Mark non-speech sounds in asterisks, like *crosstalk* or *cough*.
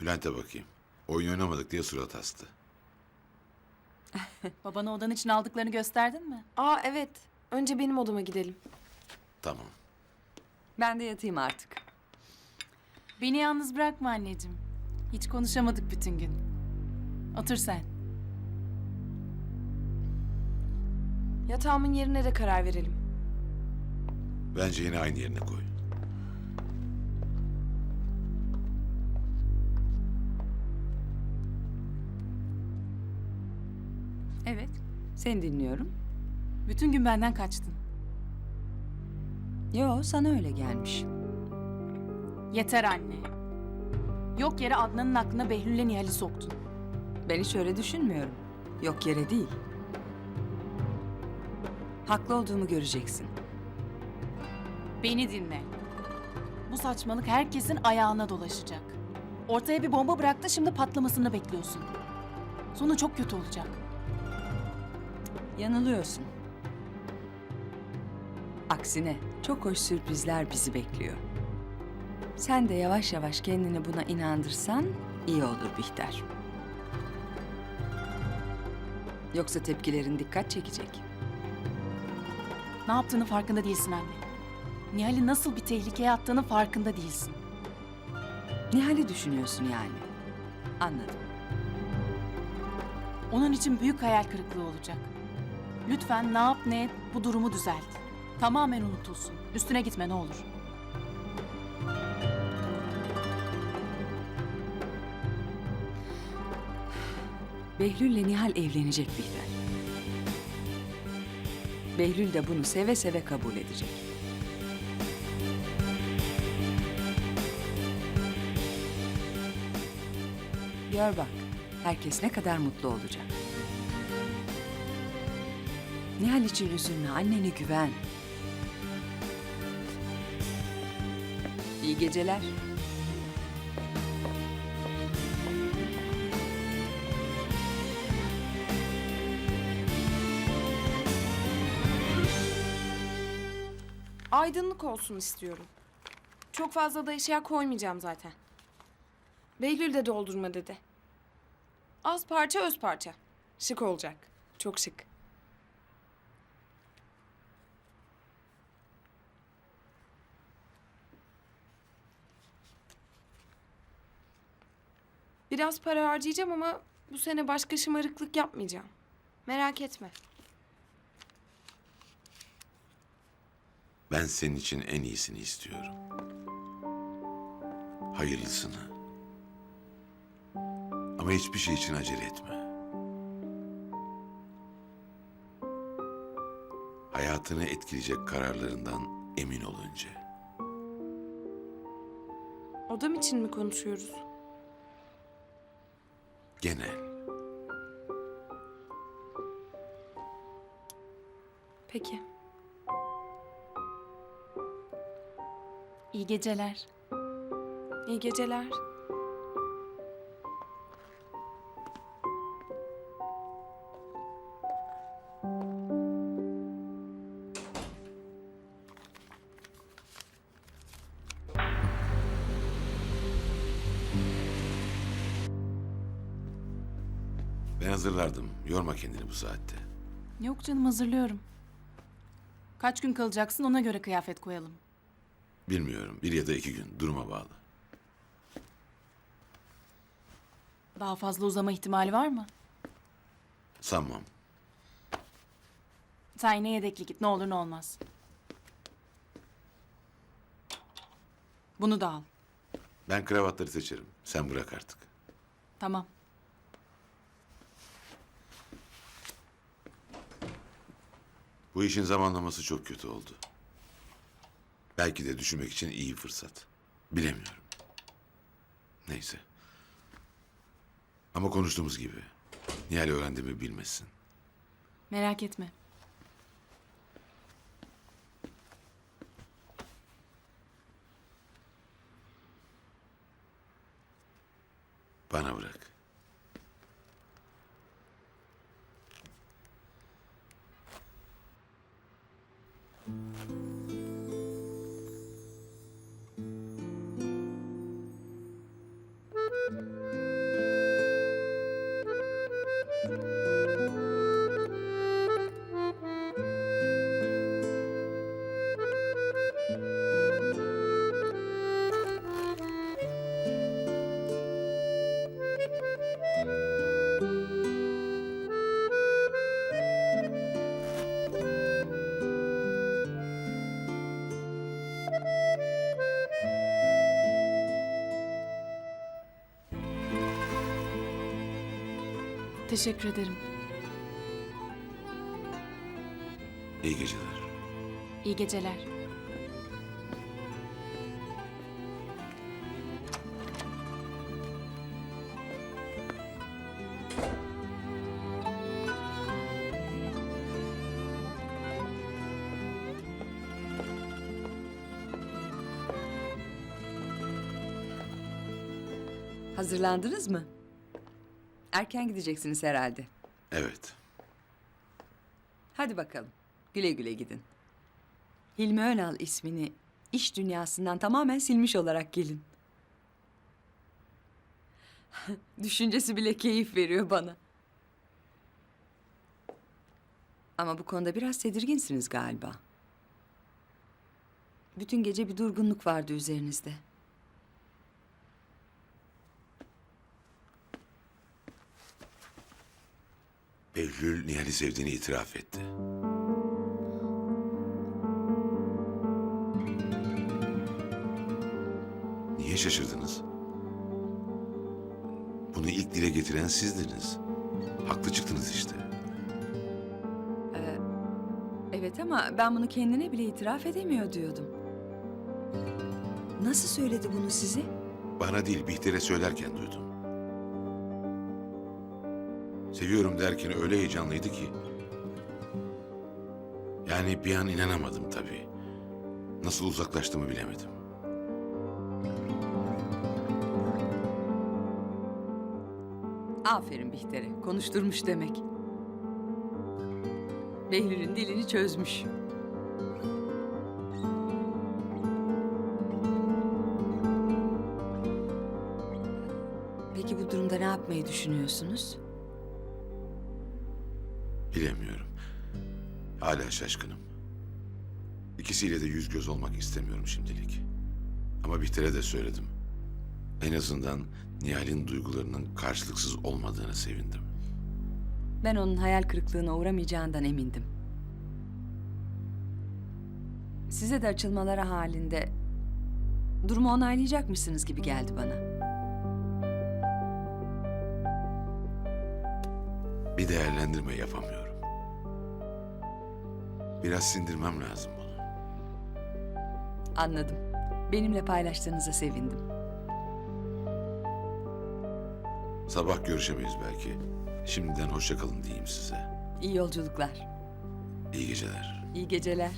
Bülent'e bakayım. Oyun oynamadık diye surat astı. *laughs* Babana odan için aldıklarını gösterdin mi? Aa evet. Önce benim odama gidelim. Tamam. Ben de yatayım artık. Beni yalnız bırakma anneciğim. Hiç konuşamadık bütün gün. Otur sen. Yatağımın yerine de karar verelim. Bence yine aynı yerine koy. Evet. Seni dinliyorum. Bütün gün benden kaçtın. Yo sana öyle gelmiş. Yeter anne. Yok yere Adnan'ın aklına Behlül'le Nihal'i soktun. Ben hiç öyle düşünmüyorum. Yok yere değil. Haklı olduğumu göreceksin. Beni dinle. Bu saçmalık herkesin ayağına dolaşacak. Ortaya bir bomba bıraktı şimdi patlamasını bekliyorsun. Sonu çok kötü olacak. Yanılıyorsun. Aksine çok hoş sürprizler bizi bekliyor. Sen de yavaş yavaş kendini buna inandırsan iyi olur Bihter. Yoksa tepkilerin dikkat çekecek. Ne yaptığını farkında değilsin anne. Nihal'i nasıl bir tehlikeye attığını farkında değilsin. Nihal'i düşünüyorsun yani. Anladım. Onun için büyük hayal kırıklığı olacak. Lütfen ne yap ne et bu durumu düzelt. Tamamen unutulsun. Üstüne gitme ne olur. Behlül'le Nihal evlenecek Bihter. Behlül de bunu seve seve kabul edecek. Gör bak, herkes ne kadar mutlu olacak. Nihal için üzülme, annene güven. İyi geceler. Aydınlık olsun istiyorum. Çok fazla da eşya koymayacağım zaten. Behlül de doldurma dedi. Az parça öz parça. Şık olacak. Çok şık. Biraz para harcayacağım ama bu sene başka şımarıklık yapmayacağım. Merak etme. Ben senin için en iyisini istiyorum. Hayırlısını. Ama hiçbir şey için acele etme. Hayatını etkileyecek kararlarından emin ol önce. Odam için mi konuşuyoruz? Genel. Peki. İyi geceler. İyi geceler. Ben hazırlardım. Yorma kendini bu saatte. Yok canım hazırlıyorum. Kaç gün kalacaksın ona göre kıyafet koyalım. Bilmiyorum. Bir ya da iki gün. Duruma bağlı. Daha fazla uzama ihtimali var mı? Sanmam. Sen yine yedekli git ne olur ne olmaz. Bunu da al. Ben kravatları seçerim. Sen bırak artık. Tamam. Bu işin zamanlaması çok kötü oldu. Belki de düşünmek için iyi fırsat. Bilemiyorum. Neyse. Ama konuştuğumuz gibi. Nihal öğrendiğimi bilmesin. Merak etme. Bana bırak. Teşekkür ederim. İyi geceler. İyi geceler. Hazırlandınız mı? Erken gideceksiniz herhalde. Evet. Hadi bakalım. Güle güle gidin. Hilmi Önal ismini iş dünyasından tamamen silmiş olarak gelin. *laughs* Düşüncesi bile keyif veriyor bana. Ama bu konuda biraz tedirginsiniz galiba. Bütün gece bir durgunluk vardı üzerinizde. Behlül Nihal'i sevdiğini itiraf etti. Niye şaşırdınız? Bunu ilk dile getiren sizdiniz. Haklı çıktınız işte. Evet ama ben bunu kendine bile itiraf edemiyor diyordum. Nasıl söyledi bunu size? Bana değil Bihter'e söylerken duydum. Seviyorum derken öyle heyecanlıydı ki. Yani bir an inanamadım tabii. Nasıl uzaklaştığımı bilemedim. Aferin Bihter'e. Konuşturmuş demek. Behlül'ün dilini çözmüş. Peki bu durumda ne yapmayı düşünüyorsunuz? Bilemiyorum. Hala şaşkınım. İkisiyle de yüz göz olmak istemiyorum şimdilik. Ama Bihter'e de söyledim. En azından Nihal'in duygularının karşılıksız olmadığını sevindim. Ben onun hayal kırıklığına uğramayacağından emindim. Size de açılmaları halinde durumu onaylayacakmışsınız gibi geldi bana. Bir değerlendirme yapamıyorum. Biraz sindirmem lazım bunu. Anladım. Benimle paylaştığınıza sevindim. Sabah görüşemeyiz belki. Şimdiden hoşça kalın diyeyim size. İyi yolculuklar. İyi geceler. İyi geceler.